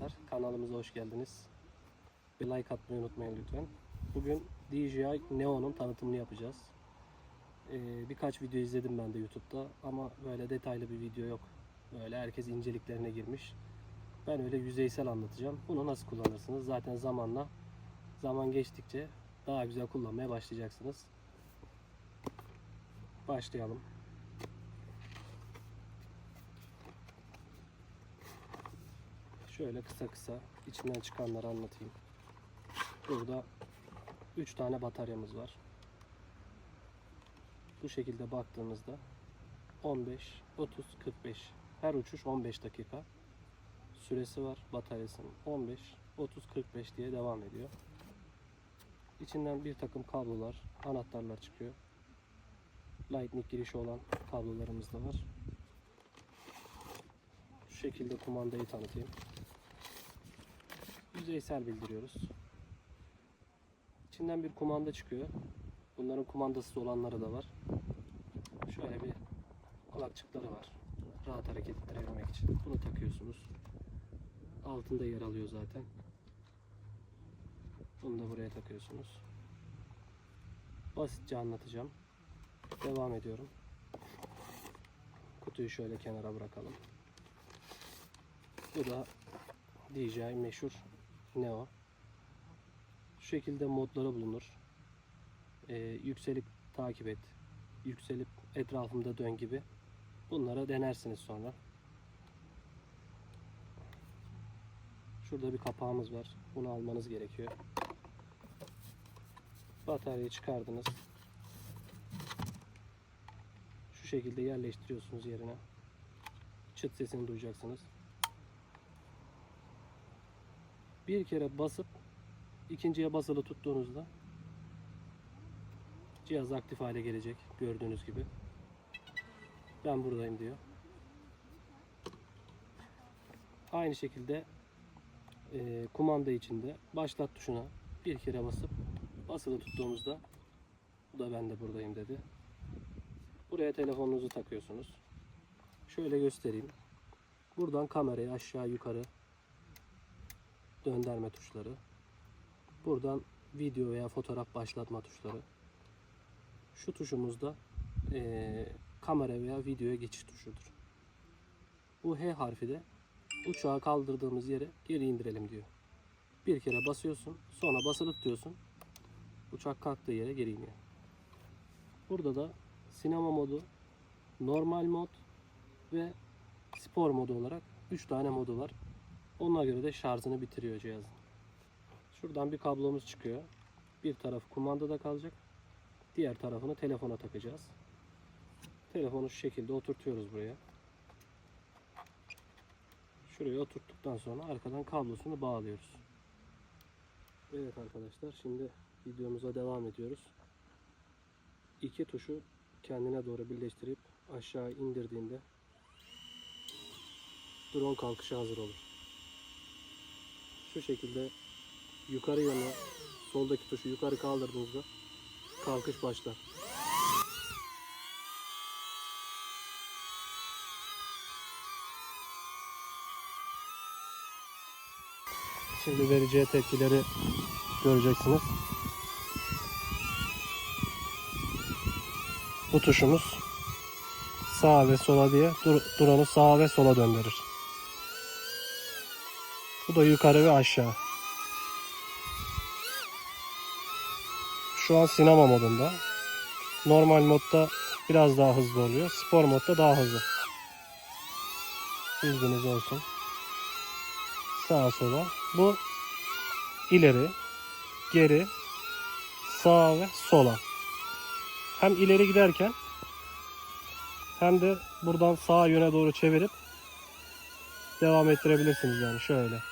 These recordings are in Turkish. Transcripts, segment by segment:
arkadaşlar. Kanalımıza hoş geldiniz. Bir like atmayı unutmayın lütfen. Bugün DJI Neo'nun tanıtımını yapacağız. Ee, birkaç video izledim ben de YouTube'da ama böyle detaylı bir video yok. Böyle herkes inceliklerine girmiş. Ben öyle yüzeysel anlatacağım. Bunu nasıl kullanırsınız? Zaten zamanla zaman geçtikçe daha güzel kullanmaya başlayacaksınız. Başlayalım. Şöyle kısa kısa içinden çıkanları anlatayım. Burada 3 tane bataryamız var. Bu şekilde baktığımızda 15, 30, 45. Her uçuş 15 dakika. Süresi var bataryasının 15, 30, 45 diye devam ediyor. İçinden bir takım kablolar, anahtarlar çıkıyor. Lightning girişi olan kablolarımız da var. Şu şekilde kumandayı tanıtayım. Yüzeysel bildiriyoruz. İçinden bir kumanda çıkıyor. Bunların kumandasız olanları da var. Şöyle bir kulakçıkları var. Rahat hareket ettirebilmek için. Bunu takıyorsunuz. Altında yer alıyor zaten. Bunu da buraya takıyorsunuz. Basitçe anlatacağım. Devam ediyorum. Kutuyu şöyle kenara bırakalım. Bu da DJI meşhur Neo. Şu şekilde modları bulunur. Ee, yükselip takip et. Yükselip etrafımda dön gibi. Bunlara denersiniz sonra. Şurada bir kapağımız var. Bunu almanız gerekiyor. Bataryayı çıkardınız. Şu şekilde yerleştiriyorsunuz yerine. Çıt sesini duyacaksınız. Bir kere basıp ikinciye basılı tuttuğunuzda cihaz aktif hale gelecek gördüğünüz gibi. Ben buradayım diyor. Aynı şekilde e, kumanda içinde başlat tuşuna bir kere basıp basılı tuttuğumuzda bu da ben de buradayım dedi. Buraya telefonunuzu takıyorsunuz. Şöyle göstereyim. Buradan kamerayı aşağı yukarı döndürme tuşları. Buradan video veya fotoğraf başlatma tuşları. Şu tuşumuz da eee, kamera veya videoya geçiş tuşudur. Bu H harfi de uçağı kaldırdığımız yere geri indirelim diyor. Bir kere basıyorsun, sonra basılı tutuyorsun. Uçak kalktığı yere geri iniyor. Burada da sinema modu, normal mod ve spor modu olarak 3 tane modu var. Ona göre de şarjını bitiriyor cihazın. Şuradan bir kablomuz çıkıyor. Bir tarafı kumandada kalacak. Diğer tarafını telefona takacağız. Telefonu şu şekilde oturtuyoruz buraya. Şuraya oturttuktan sonra arkadan kablosunu bağlıyoruz. Evet arkadaşlar şimdi videomuza devam ediyoruz. İki tuşu kendine doğru birleştirip aşağı indirdiğinde drone kalkışa hazır olur. Şu şekilde yukarı yana soldaki tuşu yukarı kaldırdığınızda kalkış başlar. Şimdi vereceği tepkileri göreceksiniz. Bu tuşumuz sağa ve sola diye dur- drone'u sağa ve sola döndürür. Bu da yukarı ve aşağı. Şu an sinema modunda. Normal modda biraz daha hızlı oluyor. Spor modda daha hızlı. Bilginiz olsun. Sağa sola. Bu ileri, geri, sağa ve sola. Hem ileri giderken hem de buradan sağa yöne doğru çevirip devam ettirebilirsiniz yani şöyle.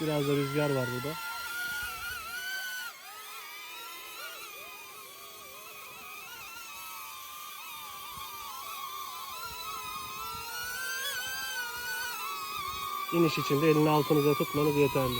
Biraz da rüzgar var burada. İniş için de elini altınıza tutmanız yeterli.